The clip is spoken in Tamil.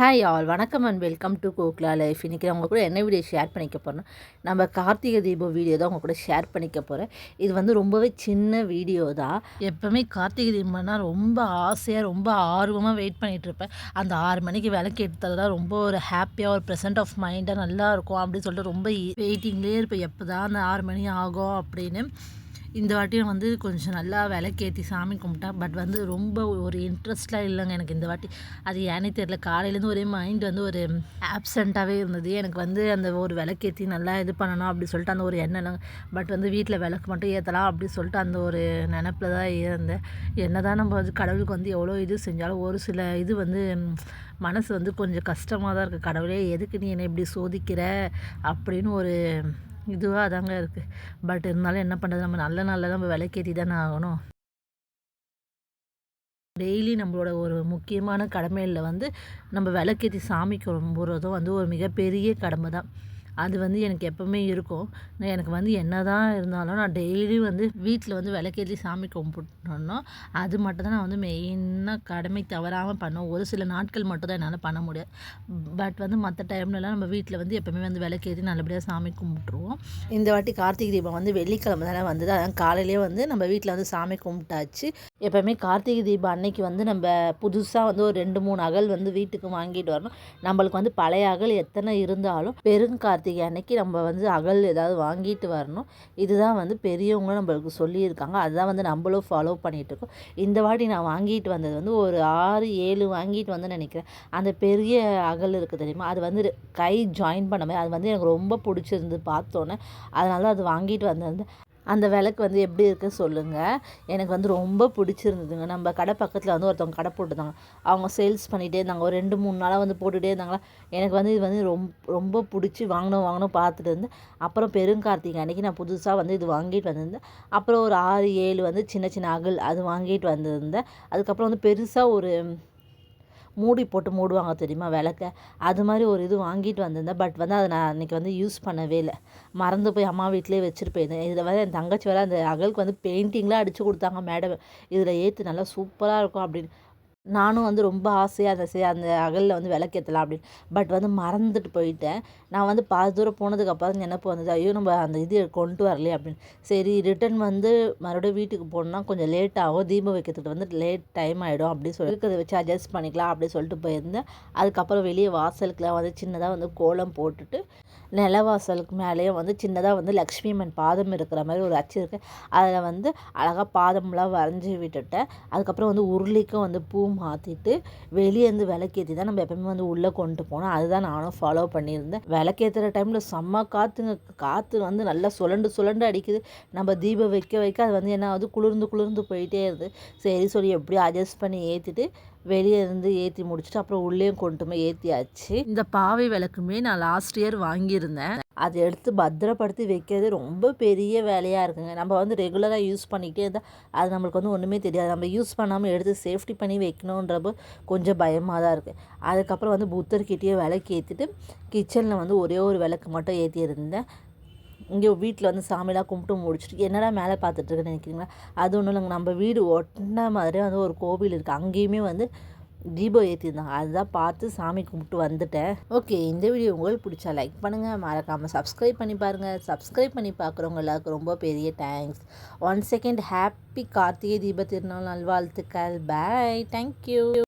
ஹாய் ஆல் வணக்கம் and welcome to Kokla life இன்றைக்கி நான் கூட என்ன வீடியோ ஷேர் பண்ணிக்க போகிறேன் நம்ம கார்த்திகை தீபம் வீடியோ தான் உங்கள் கூட ஷேர் பண்ணிக்க போகிறேன் இது வந்து ரொம்பவே சின்ன வீடியோ தான். எப்போவுமே கார்த்திகை தீபம்னா ரொம்ப ஆசையாக ரொம்ப ஆர்வமாக வெயிட் பண்ணிகிட்ருப்பேன் அந்த ஆறு மணிக்கு விளக்கு எடுத்ததெல்லாம் ரொம்ப ஒரு ஹாப்பியாக ஒரு ப்ரெசன்ட் ஆஃப் மைண்டாக நல்லா இருக்கும் அப்படின்னு சொல்லிட்டு ரொம்ப வெயிட்டிங்லேயே இருப்பேன். எப்போ தான் அந்த ஆறு மணி ஆகும் அப்படின்னு. இந்த வாட்டியும் வந்து கொஞ்சம் நல்லா விளக்கேற்றி சாமி கும்பிட்டேன் பட் வந்து ரொம்ப ஒரு இன்ட்ரெஸ்ட்லாம் இல்லைங்க எனக்கு இந்த வாட்டி. அது ஏன்னே தெரில காலையிலேருந்து ஒரே மைண்ட் வந்து ஒரு ஆப்சண்ட்டாகவே இருந்தது. எனக்கு வந்து அந்த ஒரு விளக்கேற்றி நல்லா இது பண்ணணும் அப்படி சொல்லிட்டு அந்த ஒரு எண்ணம் பட் வந்து வீட்டில் விளக்கு மட்டும் ஏற்றலாம் அப்படி சொல்லிட்டு அந்த ஒரு நினப்பில் தான் இருந்தேன். என்ன தான் நம்ம வந்து கடவுளுக்கு வந்து எவ்வளோ இது செஞ்சாலும் ஒரு சில இது வந்து மனசு வந்து கொஞ்சம் கஷ்டமாக தான் இருக்குது கடவுளே எதுக்கு நீ என்னை இப்படி சோதிக்கிற? அப்படின்னு ஒரு இதுவாக தாங்க இருக்குது பட் இருந்தாலும் என்ன பண்ணுறது நம்ம நல்ல நாளில் நம்ம விலைக்கேற்றி தானே ஆகணும். டெய்லி நம்மளோட ஒரு முக்கியமான கடமையில் வந்து நம்ம விளக்கேற்றி சாமி கும்பிட்றதும் வந்து ஒரு மிகப்பெரிய கடமை தான் அது வந்து எனக்கு எப்போவுமே இருக்கும். நான் எனக்கு வந்து என்ன தான் இருந்தாலும் நான் டெய்லி வந்து வீட்டில் வந்து விளக்கேற்றி சாமி கும்பிட்டணும் அது மட்டும் தான் நான் வந்து மெயினாக கடமை தவறாமல் பண்ணுவேன். ஒரு சில நாட்கள் மட்டும் தான் என்னால் பண்ண முடியாது. பட் வந்து மற்ற டைம்லலாம் நம்ம வீட்டில் வந்து எப்போவுமே வந்து விளக்கேற்றி நல்லபடியாக சாமி கும்பிட்ருவோம் இந்த வாட்டி கார்த்திகை தீபம் வந்து வெள்ளிக்கிழமை தானே வந்தது. அதான் காலையிலேயே வந்து நம்ம வீட்டில் வந்து சாமி கும்பிட்டாச்சு. எப்போவுமே கார்த்திகை தீபம் அன்னைக்கு வந்து நம்ம புதுசாக வந்து ஒரு ரெண்டு மூணு அகல் வந்து வீட்டுக்கு வாங்கிட்டு வரணும். நம்மளுக்கு வந்து பழைய அகல் எத்தனை இருந்தாலும் பெருங்கார்த்திகை கார்த்திகை அன்னைக்கு நம்ம வந்து அகல் ஏதாவது வாங்கிட்டு வரணும். இதுதான் வந்து பெரியவங்களும் நம்மளுக்கு சொல்லியிருக்காங்க. அதுதான் வந்து நம்மளும் ஃபாலோ பண்ணிகிட்ருக்கோம் இந்த வாட்டி நான் வாங்கிட்டு வந்தது வந்து ஒரு ஆறு ஏழு வாங்கிட்டு வந்து நினைக்கிறேன். அந்த பெரிய அகல் இருக்குது தெரியுமா? அது வந்து கை ஜாயின் பண்ண மாதிரி. அது வந்து எனக்கு ரொம்ப பிடிச்சிருந்து பார்த்தோன்னே. அதனால அது வாங்கிட்டு வந்தது அந்த விளக்கு வந்து எப்படி இருக்குது சொல்லுங்கள் எனக்கு வந்து ரொம்ப பிடிச்சிருந்ததுங்க. நம்ம கடை பக்கத்தில் வந்து ஒருத்தவங்க கடை போட்டுருந்தாங்க. அவங்க சேல்ஸ் பண்ணிகிட்டே இருந்தாங்க. ஒரு ரெண்டு மூணு நாளாக வந்து போட்டுகிட்டே இருந்தாங்களா? எனக்கு வந்து இது வந்து ரொம்ப ரொம்ப பிடிச்சி வாங்கணும் வாங்கணும் பார்த்துட்டு வந்து அப்புறம் பெருங்கார்த்திகை அன்றைக்கி நான் புதுசாக வந்து இது வாங்கிட்டு வந்திருந்தேன். அப்புறம் ஒரு ஆறு ஏழு வந்து சின்ன சின்ன அகல் அது வாங்கிட்டு வந்திருந்தேன். அதுக்கப்புறம் வந்து பெருசாக ஒரு மூடி போட்டு மூடுவாங்க தெரியுமா விளக்க? அது மாதிரி ஒரு இது வாங்கிட்டு வந்திருந்தேன். பட் வந்து அதை நான் அன்றைக்கி வந்து யூஸ் பண்ணவே இல்லை. மறந்து போய் அம்மா வீட்டிலே வச்சுட்டு போயிருந்தேன் இதில் வேறு என் தங்கச்சி வேறு அந்த அகலுக்கு வந்து பெயிண்டிங்லாம் அடித்து கொடுத்தாங்க மேடம். இதில் ஏற்று நல்லா சூப்பராக இருக்கும் அப்படின்னு. நானும் வந்து ரொம்ப ஆசையாக அந்த சே அந்த அகலில் வந்து விளக்கேற்றலாம் அப்படின்னு. பட் வந்து மறந்துட்டு போயிட்டேன். நான் வந்து பாதி தூரம் போனதுக்கப்புறம் நினப்பு வந்தது. ஐயோ நம்ம அந்த இது கொண்டு வரலையே அப்படின்னு. சரி ரிட்டன் வந்து மறுபடியும் வீட்டுக்கு போகணுன்னா கொஞ்சம் லேட் ஆகும். தீபம் வைக்கிறதுக்கு வந்து லேட் டைம் ஆகிடும் அப்படின்னு சொல்லி இருக்கிறத வச்சு அட்ஜஸ்ட் பண்ணிக்கலாம் அப்படின்னு சொல்லிட்டு போயிருந்தேன். அதுக்கப்புறம் வெளியே வாசலுக்குலாம் வந்து சின்னதாக வந்து கோலம் போட்டுட்டு நிலவாசலுக்கு மேலேயும் வந்து சின்னதாக வந்து லக்ஷ்மி அம்மன் பாதம் இருக்கிற மாதிரி ஒரு அச்சு இருக்குது அதில் வந்து அழகாக பாதம்லாம் வரைஞ்சி விட்டுட்டேன். அதுக்கப்புறம் வந்து உருளிக்கும் வந்து பூ மாற்றிட்டு வெளியே இருந்து விளக்கேற்றி தான் நம்ம எப்பவுமே வந்து உள்ளே கொண்டு போனோம். அதுதான் நானும் ஃபாலோ பண்ணியிருந்தேன். விளக்கேற்றுற டைமில் செம்ம காற்றுங்க காற்று வந்து நல்லா சுழண்டு சுழண்டு அடிக்குது. நம்ம தீபம் வைக்க வைக்க அது வந்து என்ன ஆகுது? குளிர்ந்து குளிர்ந்து போயிட்டே இருக்குது சரி சொல்லி எப்படியும் அட்ஜஸ்ட் பண்ணி ஏற்றிட்டு வெளியே இருந்து ஏற்றி முடிச்சுட்டு அப்புறம் உள்ளேயும் கொண்டு போய் ஏற்றியாச்சு இந்த பாவை விளக்குமே நான் லாஸ்ட் இயர் வாங்கியிருந்தேன். அதை எடுத்து பத்திரப்படுத்தி வைக்கிறது ரொம்ப பெரிய வேலையாக இருக்குங்க. நம்ம வந்து ரெகுலராக யூஸ் பண்ணிக்கிட்டே இருந்தால் அது நம்மளுக்கு வந்து ஒன்றுமே தெரியாது. நம்ம யூஸ் பண்ணாமல் எடுத்து சேஃப்டி பண்ணி வைக்கணுன்றப்போ கொஞ்சம் பயமாக தான் இருக்குது அதுக்கப்புறம் வந்து புத்தர்கிட்டயே விளக்கு ஏற்றிட்டு கிச்சனில் வந்து ஒரே ஒரு விளக்கு மட்டும் ஏற்றியிருந்தேன் இங்கே வீட்டில் வந்து சாமிலாம் கும்பிட்டு முடிச்சுட்டு என்னடா மேலே பார்த்துட்ருக்குன்னு நினைக்கிறீங்களா? அது ஒன்றும் இல்லைங்க. நம்ம வீடு ஒட்டின மாதிரியே வந்து ஒரு கோவில் இருக்குது அங்கேயுமே வந்து தீபம் ஏற்றிருந்தாங்க அதுதான் பார்த்து சாமி கும்பிட்டு வந்துட்டேன். ஓகே இந்த வீடியோ உங்களுக்கு பிடிச்சா லைக் பண்ணுங்கள் மறக்காமல் சப்ஸ்கிரைப் பண்ணி பாருங்கள் சப்ஸ்கிரைப் பண்ணி பார்க்குறவங்க எல்லாருக்கும் ரொம்ப பெரிய thanks one second happy Karthigai Deepa Thirunaal நல்வாழ்த்துக்கள். Bye thank you